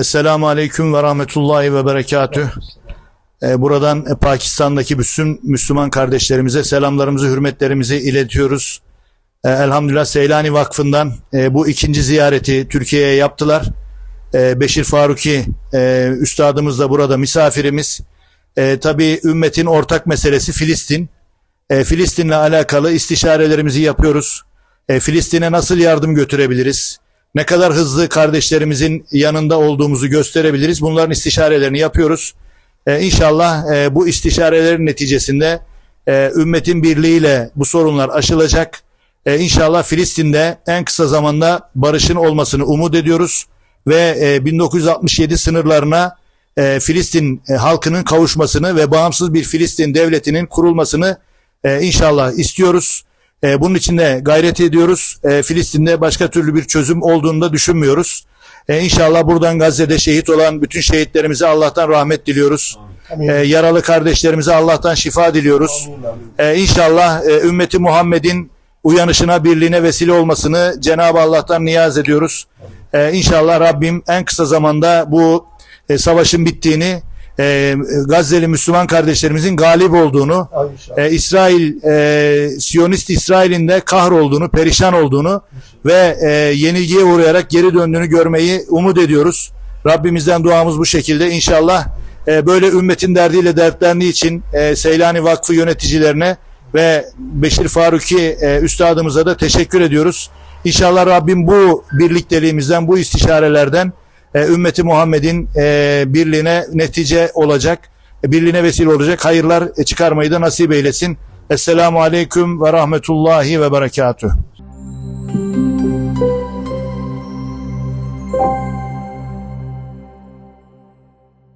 Esselamu Aleyküm ve Rahmetullahi ve Berekatüh. Ee, Buradan e, Pakistan'daki bütün Müslüman kardeşlerimize selamlarımızı, hürmetlerimizi iletiyoruz. Ee, Elhamdülillah Seylani Vakfı'ndan e, bu ikinci ziyareti Türkiye'ye yaptılar. Ee, Beşir Faruki e, üstadımız da burada misafirimiz. Tabii ümmetin ortak meselesi Filistin. Filistin'le alakalı istişarelerimizi yapıyoruz. Filistin'e nasıl yardım götürebiliriz? Ne kadar hızlı kardeşlerimizin yanında olduğumuzu gösterebiliriz? Bunların istişarelerini yapıyoruz. E, inşallah e, bu istişarelerin neticesinde e, ümmetin birliğiyle bu sorunlar aşılacak. E, inşallah Filistin'de en kısa zamanda barışın olmasını umut ediyoruz ve e, 1967 sınırlarına e, Filistin e, halkının kavuşmasını ve bağımsız bir Filistin devletinin kurulmasını e, inşallah istiyoruz. E, bunun için de gayret ediyoruz. E, Filistin'de başka türlü bir çözüm olduğunu da düşünmüyoruz. E, inşallah buradan Gazze'de şehit olan bütün şehitlerimize Allah'tan rahmet diliyoruz. E, yaralı kardeşlerimize Allah'tan şifa diliyoruz. E, inşallah e, ümmeti Muhammed'in uyanışına, birliğine vesile olmasını Cenab-ı Allah'tan niyaz ediyoruz. E, inşallah Rabbim en kısa zamanda bu e, savaşın bittiğini, e, Gazze'li Müslüman kardeşlerimizin galip olduğunu, e, İsrail, e, Siyonist İsrail'in de kahrolduğunu, perişan olduğunu ve e, yenilgiye uğrayarak geri döndüğünü görmeyi umut ediyoruz. Rabbimizden duamız bu şekilde. İnşallah e, böyle ümmetin derdiyle dertlendiği için e, Seylani Vakfı yöneticilerine ve Beşir Faruki e, üstadımıza da teşekkür ediyoruz. İnşallah Rabbim bu birlikteliğimizden, bu istişarelerden e, ümmeti Muhammed'in e, birliğine netice olacak, e, birliğine vesile olacak hayırlar e, çıkarmayı da nasip eylesin. Esselamu Aleyküm ve Rahmetullahi ve Berekatuhu.